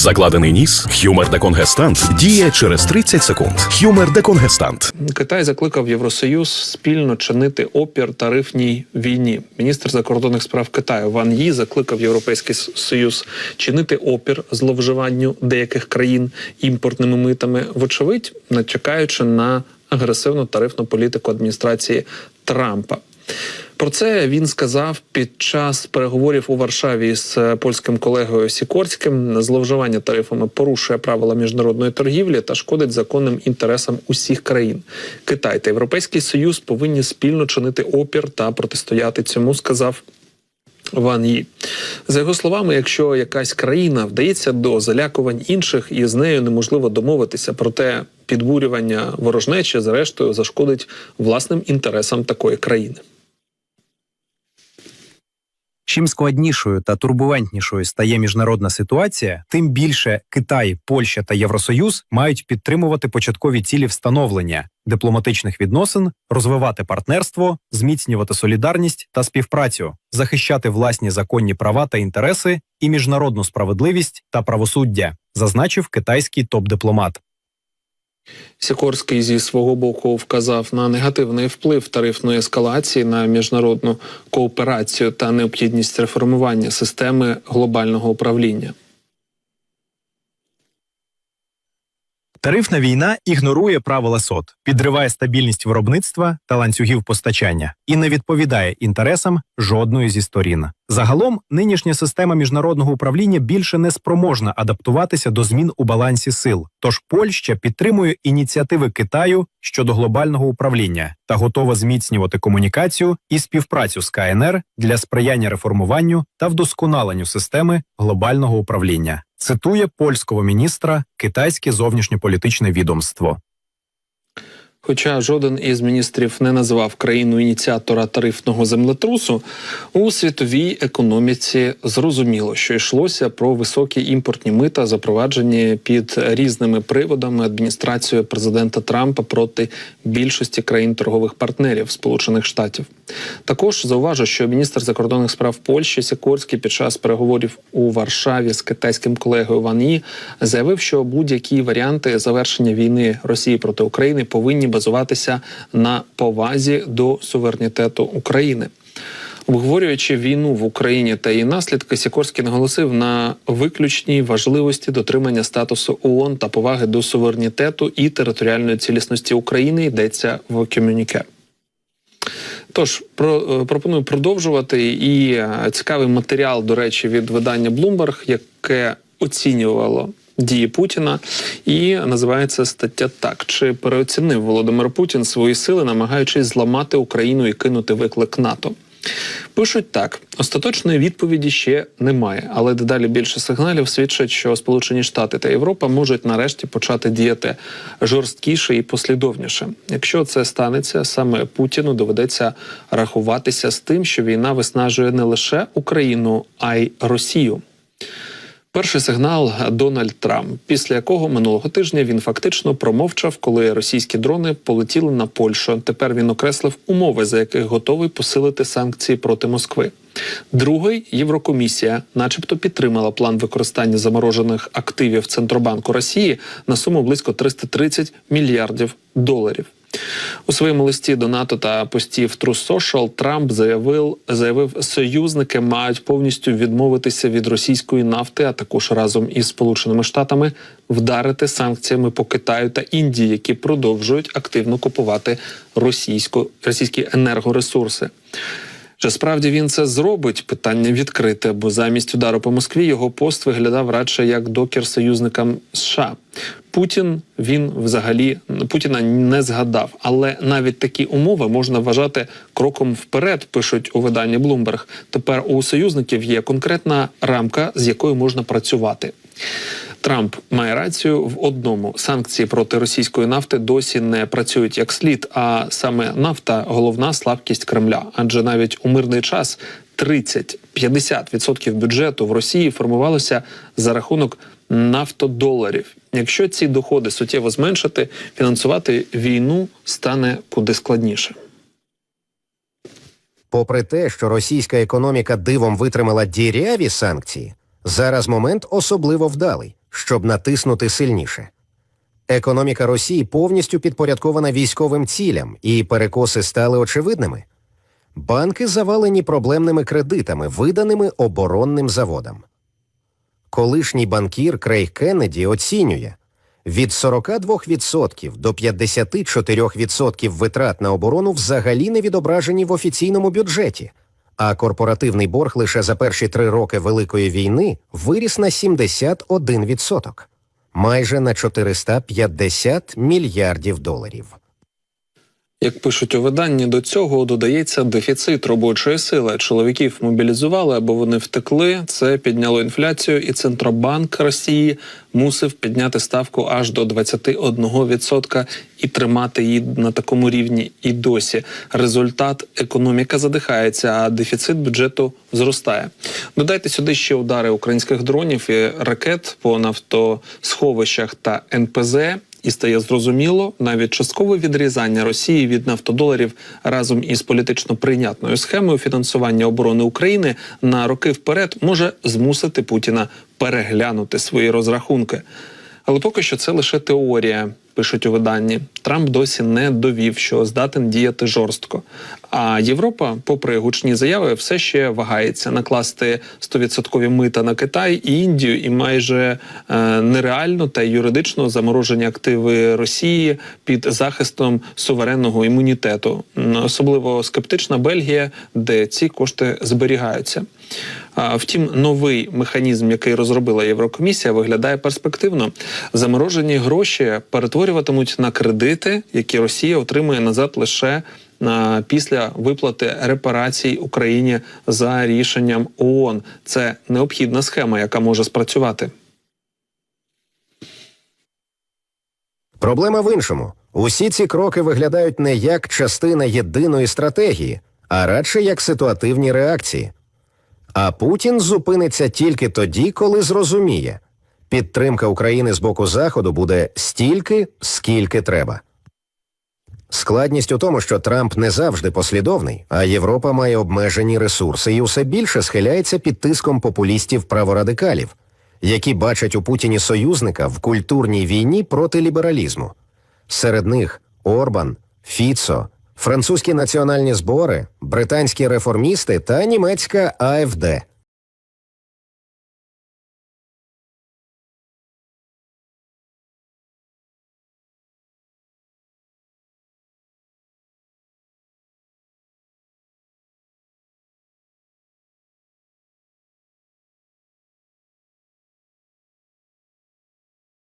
Закладений ніс, хюмер деконгестант діє через 30 секунд. Хюмер деконгестант. Китай закликав Євросоюз спільно чинити опір тарифній війні. Міністр закордонних справ Китаю Ван Ї закликав Європейський Союз чинити опір зловживанню деяких країн імпортними митами, вочевидь, начекаючи на агресивну тарифну політику адміністрації Трампа. Про це він сказав під час переговорів у Варшаві з е, польським колегою Сікорським. Зловживання тарифами порушує правила міжнародної торгівлі та шкодить законним інтересам усіх країн. Китай та Європейський Союз повинні спільно чинити опір та протистояти цьому, сказав Ван Ї. За його словами, якщо якась країна вдається до залякувань інших і з нею неможливо домовитися, проте підбурювання ворожнечі, зрештою, зашкодить власним інтересам такої країни. Чим складнішою та турбулентнішою стає міжнародна ситуація, тим більше Китай, Польща та Євросоюз мають підтримувати початкові цілі встановлення дипломатичних відносин, розвивати партнерство, зміцнювати солідарність та співпрацю, захищати власні законні права та інтереси і міжнародну справедливість та правосуддя, зазначив китайський топ-дипломат. Сікорський зі свого боку вказав на негативний вплив тарифної ескалації на міжнародну кооперацію та необхідність реформування системи глобального управління. Тарифна війна ігнорує правила СОТ, підриває стабільність виробництва та ланцюгів постачання і не відповідає інтересам жодної зі сторін. Загалом, нинішня система міжнародного управління більше не спроможна адаптуватися до змін у балансі сил. Тож Польща підтримує ініціативи Китаю щодо глобального управління та готова зміцнювати комунікацію і співпрацю з КНР для сприяння реформуванню та вдосконаленню системи глобального управління. Цитує польського міністра китайське зовнішньополітичне відомство. Хоча жоден із міністрів не назвав країну ініціатора тарифного землетрусу, у світовій економіці зрозуміло, що йшлося про високі імпортні мита, запроваджені під різними приводами адміністрацією президента Трампа проти більшості країн торгових партнерів Сполучених Штатів. Також зауважу, що міністр закордонних справ Польщі Сікорський під час переговорів у Варшаві з китайським колегою Ван Ї заявив, що будь-які варіанти завершення війни Росії проти України повинні базуватися на повазі до суверенітету України. Обговорюючи війну в Україні та її наслідки, Сікорський наголосив на виключній важливості дотримання статусу ООН та поваги до суверенітету і територіальної цілісності України. Йдеться в комюніке. Тож про, е, пропоную продовжувати. І е, цікавий матеріал, до речі, від видання Bloomberg, яке оцінювало дії Путіна, і називається стаття так: чи переоцінив Володимир Путін свої сили, намагаючись зламати Україну і кинути виклик НАТО? Пишуть так: остаточної відповіді ще немає, але дедалі більше сигналів свідчать, що Сполучені Штати та Європа можуть нарешті почати діяти жорсткіше і послідовніше. Якщо це станеться, саме Путіну доведеться рахуватися з тим, що війна виснажує не лише Україну, а й Росію. Перший сигнал Дональд Трамп, після якого минулого тижня він фактично промовчав, коли російські дрони полетіли на Польщу. Тепер він окреслив умови, за яких готовий посилити санкції проти Москви. Другий Єврокомісія, начебто, підтримала план використання заморожених активів Центробанку Росії на суму близько 330 мільярдів доларів. У своєму листі до НАТО та постів True Social Трамп заявив, заявив, союзники мають повністю відмовитися від російської нафти, а також разом із Сполученими Штатами вдарити санкціями по Китаю та Індії, які продовжують активно купувати російську російські енергоресурси. Чи справді він це зробить? Питання відкрите, бо замість удару по Москві його пост виглядав радше як докір союзникам США. Путін він взагалі Путіна не згадав, але навіть такі умови можна вважати кроком вперед. Пишуть у виданні Bloomberg. Тепер у союзників є конкретна рамка, з якою можна працювати. Трамп має рацію в одному: санкції проти російської нафти досі не працюють як слід. А саме нафта головна слабкість Кремля. Адже навіть у мирний час 30-50% бюджету в Росії формувалося за рахунок нафтодоларів. Якщо ці доходи суттєво зменшити, фінансувати війну стане куди складніше. Попри те, що російська економіка дивом витримала діряві санкції, зараз момент особливо вдалий. щоб натиснути сильніше. Економіка Росії повністю підпорядкована військовим цілям, і перекоси стали очевидними. Банки завалені проблемними кредитами, виданими оборонним заводам. Колишній банкір Крейг Кеннеді оцінює від 42% до 54% витрат на оборону взагалі не відображені в офіційному бюджеті, а корпоративний борг лише за перші три роки Великої війни виріс на 71%, майже на 450 мільярдів доларів. Як пишуть у виданні, до цього додається дефіцит робочої сили. Чоловіків мобілізували або вони втекли. Це підняло інфляцію, і центробанк Росії мусив підняти ставку аж до 21% і тримати її на такому рівні і досі. Результат економіка задихається, а дефіцит бюджету зростає. Додайте сюди ще удари українських дронів і ракет по нафтосховищах та НПЗ. І стає зрозуміло, навіть часткове відрізання Росії від нафтодоларів разом із політично прийнятною схемою фінансування оборони України на роки вперед може змусити Путіна переглянути свої розрахунки. Але поки що це лише теорія, пишуть у виданні. Трамп досі не довів, що здатен діяти жорстко. А Європа, попри гучні заяви, все ще вагається накласти 100% мита на Китай і Індію, і майже е, нереально та юридично заморожені активи Росії під захистом суверенного імунітету. Особливо скептична Бельгія, де ці кошти зберігаються. Втім, новий механізм, який розробила Єврокомісія, виглядає перспективно. Заморожені гроші перетворюватимуть на кредити, які Росія отримує назад лише після виплати репарацій Україні за рішенням ООН. Це необхідна схема, яка може спрацювати. Проблема в іншому. Усі ці кроки виглядають не як частина єдиної стратегії, а радше як ситуативні реакції. А Путін зупиниться тільки тоді, коли зрозуміє, підтримка України з боку Заходу буде стільки, скільки треба. Складність у тому, що Трамп не завжди послідовний, а Європа має обмежені ресурси і усе більше схиляється під тиском популістів праворадикалів, які бачать у Путіні союзника в культурній війні проти лібералізму. Серед них Орбан, Фіцо, французькі національні збори, британські реформісти та німецька АФД.